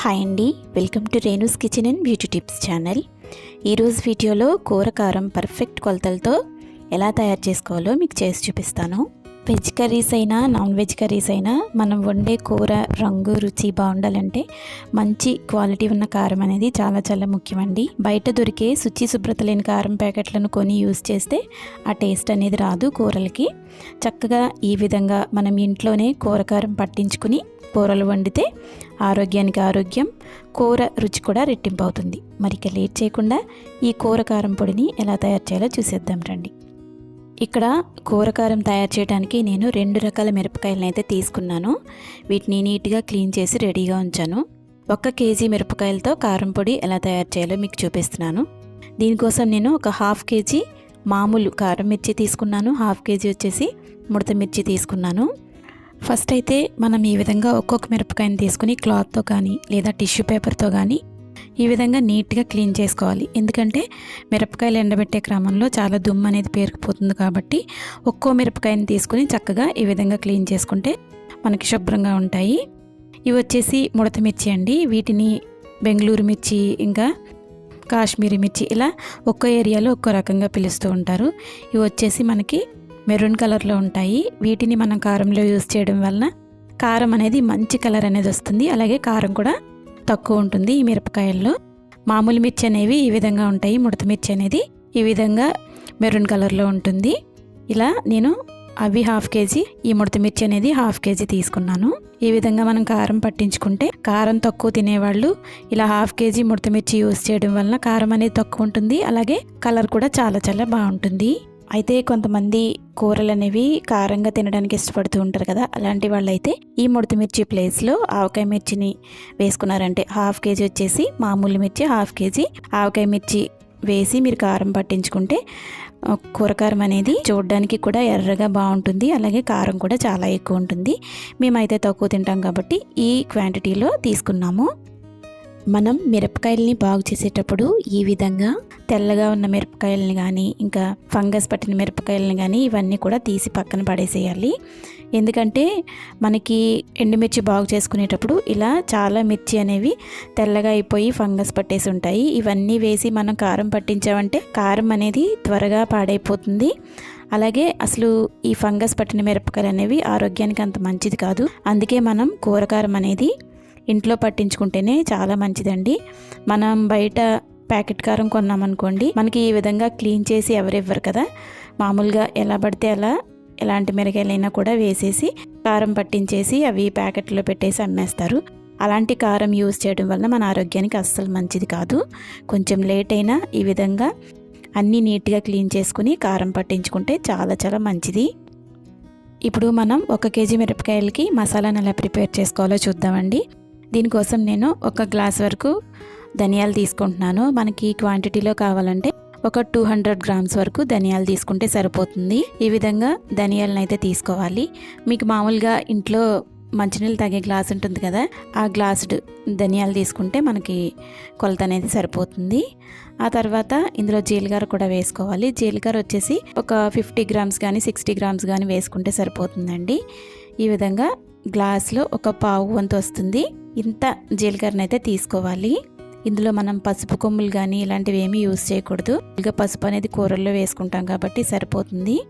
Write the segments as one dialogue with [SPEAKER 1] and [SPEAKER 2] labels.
[SPEAKER 1] Hi అండి. Welcome to Renu's kitchen and beauty tips channel. ఈరోజు వీడియోలో కూర కారం పర్ఫెక్ట్ కొలతలతో ఎలా తయారు చేసుకోవాలో మీకు చేసి చూపిస్తాను. వెజ్ కర్రీస్ అయినా నాన్ వెజ్ కర్రీస్ అయినా మనం వండే కూర రంగు రుచి బాగుండాలంటే మంచి క్వాలిటీ ఉన్న కారం అనేది చాలా చాలా ముఖ్యమండి. బయట దొరికే శుచి శుభ్రత లేని కారం ప్యాకెట్లను కొని యూస్ చేస్తే ఆ టేస్ట్ అనేది రాదు కూరలకి. చక్కగా ఈ విధంగా మనం ఇంట్లోనే కూర కారం పట్టించుకుని కూరలు వండితే ఆరోగ్యానికి ఆరోగ్యం కూర రుచి కూడా రెట్టింపు అవుతుంది మరిక లేట్ చేయకుండా ఈ కూర కారం పొడిని ఎలా తయారు చేయాలో చూసేద్దాం రండి. ఇక్కడ కూరకారం తయారు చేయడానికి నేను రెండు రకాల మిరపకాయలను అయితే తీసుకున్నాను. వీటిని నీట్గా క్లీన్ చేసి రెడీగా ఉంచాను. ఒక కేజీ మిరపకాయలతో కారం పొడి ఎలా తయారు చేయాలో మీకు చూపిస్తున్నాను. దీనికోసం నేను ఒక హాఫ్ కేజీ మామూలు కారం మిర్చి తీసుకున్నాను. హాఫ్ కేజీ వచ్చేసి ముడత మిర్చి తీసుకున్నాను. ఫస్ట్ అయితే మనం ఈ విధంగా ఒక్కొక్క మిరపకాయని తీసుకుని క్లాత్తో కానీ లేదా టిష్యూ పేపర్తో కానీ ఈ విధంగా నీట్గా క్లీన్ చేసుకోవాలి. ఎందుకంటే మిరపకాయలు ఎండబెట్టే క్రమంలో చాలా దుమ్ము అనేది పేరుకుపోతుంది కాబట్టి ఒక్కో మిరపకాయని తీసుకుని చక్కగా ఈ విధంగా క్లీన్ చేసుకుంటే మనకి శుభ్రంగా ఉంటాయి. ఇవి వచ్చేసి ముడత మిర్చి అండి. వీటిని బెంగళూరు మిర్చి ఇంకా కాశ్మీరీ మిర్చి ఇలా ఒక్కో ఏరియాలో ఒక్కో రకంగా పిలుస్తూ ఉంటారు. ఇవి వచ్చేసి మనకి మెరూన్ కలర్లో ఉంటాయి. వీటిని మనం కారంలో యూస్ చేయడం వలన కారం అనేది మంచి కలర్ అనేది వస్తుంది. అలాగే కారం కూడా తక్కువ ఉంటుంది ఈ మిరపకాయల్లో. మామూలు మిర్చి అనేవి ఈ విధంగా ఉంటాయి ముడత మిర్చి అనేది ఈ విధంగా మెరూన్ కలర్లో ఉంటుంది. ఇలా నేను అవి హాఫ్ కేజీ ఈ ముడత మిర్చి అనేది హాఫ్ కేజీ తీసుకున్నాను. ఈ విధంగా మనం కారం పట్టించుకుంటే కారం తక్కువ తినేవాళ్ళు ఇలా హాఫ్ కేజీ ముడత మిర్చి యూస్ చేయడం వలన కారం అనేది తక్కువ ఉంటుంది అలాగే కలర్ కూడా చాలా చాలా బాగుంటుంది. అయితే కొంతమంది కూరలు అనేవి కారంగా తినడానికి ఇష్టపడుతూ ఉంటారు కదా అలాంటి వాళ్ళైతే ఈ ముడత మిర్చి ప్లేస్లో ఆవకాయ మిర్చిని వేసుకున్నారంటే హాఫ్ కేజీ వచ్చేసి మామూలు మిర్చి హాఫ్ కేజీ ఆవకాయ మిర్చి వేసి మీరు కారం పట్టించుకుంటే కూరకారం అనేది చూడడానికి కూడా ఎర్రగా బాగుంటుంది అలాగే కారం కూడా చాలా ఎక్కువ ఉంటుంది. మేమైతే తక్కువ తింటాం కాబట్టి ఈ క్వాంటిటీలో తీసుకున్నాము. మనం మిరపకాయల్ని బాగు చేసేటప్పుడు ఈ విధంగా తెల్లగా ఉన్న మిరపకాయలని కానీ ఇంకా ఫంగస్ పట్టిన మిరపకాయలని కానీ ఇవన్నీ కూడా తీసి పక్కన పడేసేయాలి. ఎందుకంటే మనకి ఎండుమిర్చి బాగు చేసుకునేటప్పుడు ఇలా చాలా మిర్చి అనేవి తెల్లగా అయిపోయి ఫంగస్ పట్టేసి ఉంటాయి. ఇవన్నీ వేసి మనం కారం పట్టించామంటే కారం అనేది త్వరగా పాడైపోతుంది. అలాగే అసలు ఈ ఫంగస్ పట్టిన మిరపకాయలు అనేవి ఆరోగ్యానికి అంత మంచిది కాదు. అందుకే మనం కూరకారం అనేది ఇంట్లో పట్టించుకుంటేనే చాలా మంచిదండి. మనం బయట ప్యాకెట్ కారం కొన్నామనుకోండి మనకి ఈ విధంగా క్లీన్ చేసి ఎవరివ్వరు కదా? మామూలుగా ఎలా పడితే అలా ఎలాంటి మిరగాయలైనా కూడా వేసేసి కారం పట్టించేసి అవి ప్యాకెట్లో పెట్టేసి అమ్మేస్తారు. అలాంటి కారం యూజ్ చేయడం వల్ల మన ఆరోగ్యానికి అస్సలు మంచిది కాదు. కొంచెం లేట్ అయినా ఈ విధంగా అన్నీ నీట్గా క్లీన్ చేసుకుని కారం పట్టించుకుంటే చాలా చాలా మంచిది. ఇప్పుడు మనం ఒక కేజీ మిరపకాయలకి మసాలాను ఎలా ప్రిపేర్ చేసుకోవాలో చూద్దామండి. దీనికోసం నేను ఒక గ్లాస్ వరకు ధనియాలు తీసుకుంటున్నాను. మనకి క్వాంటిటీలో కావాలంటే ఒక టూ హండ్రెడ్ గ్రామ్స్ వరకు ధనియాలు తీసుకుంటే సరిపోతుంది. ఈ విధంగా ధనియాలను అయితే తీసుకోవాలి. మీకు మామూలుగా ఇంట్లో మంచినీళ్ళు తాగే గ్లాస్ ఉంటుంది కదా ఆ గ్లాసుడ్ ధనియాలు తీసుకుంటే మనకి కొలత అనేది సరిపోతుంది. ఆ తర్వాత ఇందులో జీలకర్ర కూడా వేసుకోవాలి. జీలకర్ర వచ్చేసి ఒక ఫిఫ్టీ గ్రామ్స్ కానీ సిక్స్టీ గ్రామ్స్ కానీ వేసుకుంటే సరిపోతుందండి. ఈ విధంగా గ్లాస్లో ఒక పావు వంతు వస్తుంది. ఇంత జీలకర్రనైతే అయితే తీసుకోవాలి. ఇందులో మనం పసుపు కొమ్ములు కానీ ఇలాంటివి ఏమీ యూస్ చేయకూడదు. ఇంకా పసుపు అనేది కూరల్లో వేసుకుంటాం కాబట్టి సరిపోతుంది.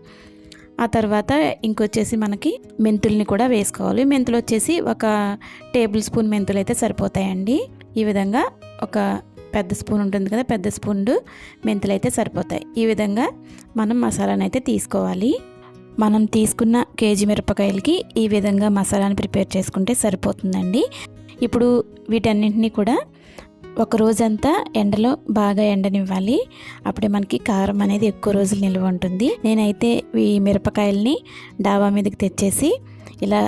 [SPEAKER 1] ఆ తర్వాత ఇంకొచ్చేసి మనకి మెంతుల్ని కూడా వేసుకోవాలి. మెంతులు వచ్చేసి ఒక టేబుల్ స్పూన్ మెంతులు అయితే సరిపోతాయండి. ఈ విధంగా ఒక పెద్ద స్పూన్ ఉంటుంది కదా పెద్ద స్పూన్ మెంతులు అయితే సరిపోతాయి. ఈ విధంగా మనం మసాలాను అయితే తీసుకోవాలి. మనం తీసుకున్న కేజీ మిరపకాయలకి ఈ విధంగా మసాలాను ప్రిపేర్ చేసుకుంటే సరిపోతుందండి. ఇప్పుడు వీటన్నింటినీ కూడా ఒక రోజంతా ఎండలో బాగా ఎండనివ్వాలి. అప్పుడే మనకి కారం అనేది ఎక్కువ రోజులు నిల్వ ఉంటుంది. నేనైతే ఈ మిరపకాయల్ని డాబా మీదకి తెచ్చేసి ఇలా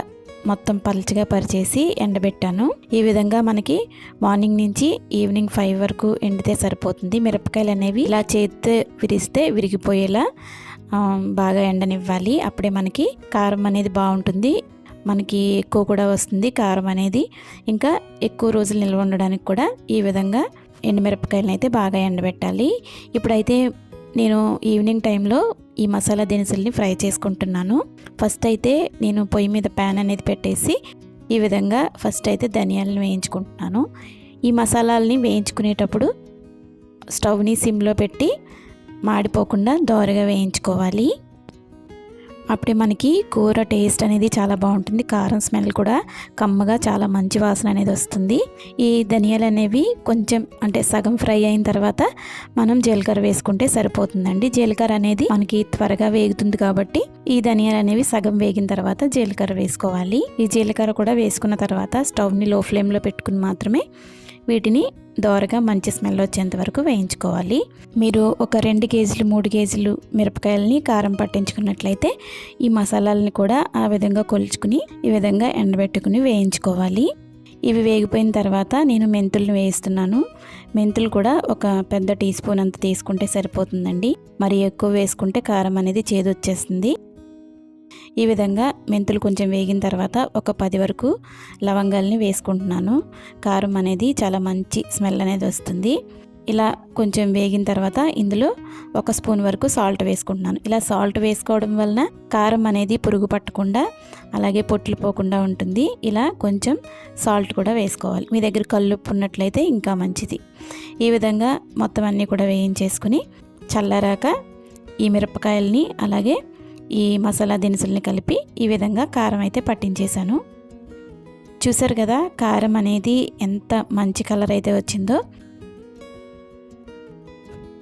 [SPEAKER 1] మొత్తం పలుచగా పరిచేసి ఎండబెట్టాను. ఈ విధంగా మనకి మార్నింగ్ నుంచి ఈవినింగ్ ఫైవ్ వరకు ఎండితే సరిపోతుంది. మిరపకాయలు అనేవి ఇలా చేతితో విరిస్తే విరిగిపోయేలా బాగా ఎండనివ్వాలి. అప్పుడే మనకి కారం అనేది బాగుంటుంది. మనకి ఎక్కువ కూడా వస్తుంది కారం అనేది. ఇంకా ఎక్కువ రోజులు నిల్వ ఉండడానికి కూడా ఈ విధంగా ఎండుమిరపకాయలను అయితే బాగా ఎండబెట్టాలి. ఇప్పుడైతే నేను ఈవినింగ్ టైంలో ఈ మసాలా దినుసుల్ని ఫ్రై చేసుకుంటున్నాను. ఫస్ట్ అయితే నేను పొయ్యి మీద ప్యాన్ అనేది పెట్టేసి ఈ విధంగా ఫస్ట్ అయితే ధనియాలను వేయించుకుంటున్నాను. ఈ మసాలాలని వేయించుకునేటప్పుడు స్టవ్ని సిమ్లో పెట్టి మాడిపోకుండా దోరగా వేయించుకోవాలి. అప్పుడే మనకి కూర టేస్ట్ అనేది చాలా బాగుంటుంది. కారం స్మెల్ కూడా కమ్మగా చాలా మంచి వాసన అనేది వస్తుంది. ఈ ధనియాలు అనేవి కొంచెం అంటే సగం ఫ్రై అయిన తర్వాత మనం జీలకర్ర వేసుకుంటే సరిపోతుందండి. జీలకర్ర అనేది మనకి త్వరగా వేగుతుంది కాబట్టి ఈ ధనియాలు అనేవి సగం వేగిన తర్వాత జీలకర్ర వేసుకోవాలి. ఈ జీలకర్ర కూడా వేసుకున్న తర్వాత స్టవ్ని లో ఫ్లేమ్లో పెట్టుకుని మాత్రమే వీటిని దోరగా మంచి స్మెల్ వచ్చేంత వరకు వేయించుకోవాలి. మీరు ఒక రెండు కేజీలు మూడు కేజీలు మిరపకాయలని కారం పట్టించుకున్నట్లయితే ఈ మసాలాలని కూడా ఆ విధంగా కొలుచుకుని ఈ విధంగా ఎండబెట్టుకుని వేయించుకోవాలి. ఇవి వేగిపోయిన తర్వాత నేను మెంతులను వేయిస్తున్నాను. మెంతులు కూడా ఒక పెద్ద టీ స్పూన్ అంత తీసుకుంటే సరిపోతుందండి. మరి ఎక్కువ వేసుకుంటే కారం అనేది చేదు వచ్చేస్తుంది ఈ విధంగా మెంతులు కొంచెం వేగిన తర్వాత ఒక పది వరకు లవంగాల్ని వేసుకుంటున్నాను. కారం అనేది చాలా మంచి స్మెల్ అనేది వస్తుంది. ఇలా కొంచెం వేగిన తర్వాత ఇందులో ఒక స్పూన్ వరకు సాల్ట్ వేసుకుంటున్నాను. ఇలా సాల్ట్ వేసుకోవడం వలన కారం అనేది పురుగు పట్టకుండా అలాగే పొట్లు పోకుండా ఉంటుంది. ఇలా కొంచెం సాల్ట్ కూడా వేసుకోవాలి. మీ దగ్గర కల్లుప్పు ఉన్నట్లయితే ఇంకా మంచిది. ఈ విధంగా మొత్తం అన్నీ కూడా వేయించేసుకుని చల్లరాక ఈ మిరపకాయల్ని అలాగే ఈ మసాలా దినుసుల్ని కలిపి ఈ విధంగా కారం అయితే పట్టించేశాను. చూసారు కదా కారం అనేది ఎంత మంచి కలర్ అయితే వచ్చిందో.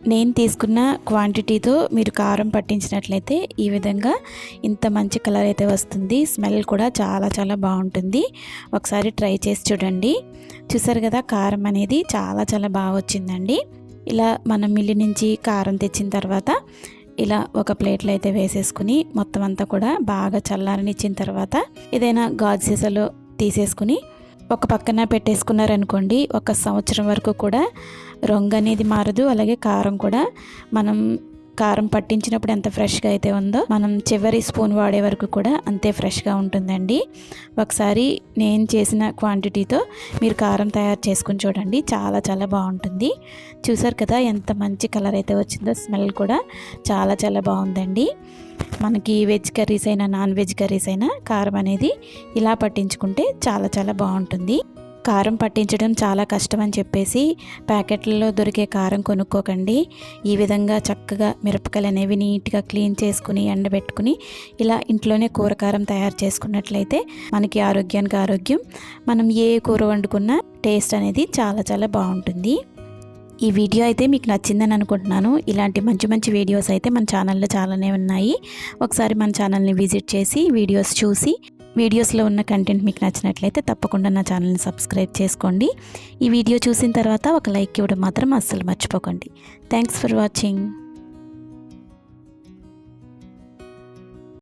[SPEAKER 1] నేను తీసుకున్న క్వాంటిటీతో మీరు కారం పట్టించినట్లయితే ఈ విధంగా ఇంత మంచి కలర్ అయితే వస్తుంది. స్మెల్ కూడా చాలా చాలా బాగుంటుంది. ఒకసారి ట్రై చేసి చూడండి. చూసారు కదా కారం అనేది చాలా చాలా బాగా వచ్చిందండి. ఇలా మనం మిల్లి నుంచి కారం తెచ్చిన తర్వాత ఇలా ఒక ప్లేట్లో అయితే వేసేసుకుని మొత్తం అంతా కూడా బాగా చల్లారనిచ్చిన తర్వాత ఏదైనా గాజు సీసాలో తీసేసుకుని ఒక పక్కన పెట్టేసుకున్నారనుకోండి ఒక సంవత్సరం వరకు కూడా రొంగ అనేది మారదు. అలాగే కారం కూడా మనం కారం పట్టించినప్పుడు ఎంత ఫ్రెష్గా అయితే ఉందో మనం చివరి స్పూన్ వాడే వరకు కూడా అంతే ఫ్రెష్గా ఉంటుందండి. ఒకసారి నేను చేసిన క్వాంటిటీతో మీరు కారం తయారు చేసుకుని చూడండి. చాలా చాలా బాగుంటుంది. చూసారు కదా ఎంత మంచి కలర్ అయితే వచ్చిందో స్మెల్ కూడా చాలా చాలా బాగుందండి. మనకి వెజ్ కర్రీస్ అయినా నాన్ వెజ్ కర్రీస్ అయినా కారం అనేది ఇలా పట్టించుకుంటే చాలా చాలా బాగుంటుంది. కారం పట్టించడం చాలా కష్టం అని చెప్పేసి ప్యాకెట్లలో దొరికే కారం కొనుక్కోకండి. ఈ విధంగా చక్కగా మిరపకాయలు అనేవి నీట్గా క్లీన్ చేసుకుని ఎండబెట్టుకుని ఇలా ఇంట్లోనే కూర కారం తయారు చేసుకున్నట్లయితే మనకి ఆరోగ్యానికి ఆరోగ్యం. మనం ఏ కూర వండుకున్నా టేస్ట్ అనేది చాలా చాలా బాగుంటుంది. ఈ వీడియో అయితే మీకు నచ్చిందని అనుకుంటున్నాను. ఇలాంటి మంచి మంచి వీడియోస్ అయితే మన ఛానల్లో చాలానే ఉన్నాయి. ఒకసారి మన ఛానల్ని విజిట్ చేసి వీడియోస్ చూసి వీడియోస్లో ఉన్న కంటెంట్ మీకు నచ్చినట్లయితే తప్పకుండా నా ఛానల్ని సబ్స్క్రైబ్ చేసుకోండి. ఈ వీడియో చూసిన తర్వాత ఒక లైక్ ఇవ్వడం మాత్రం అస్సలు మర్చిపోకండి. Thanks for watching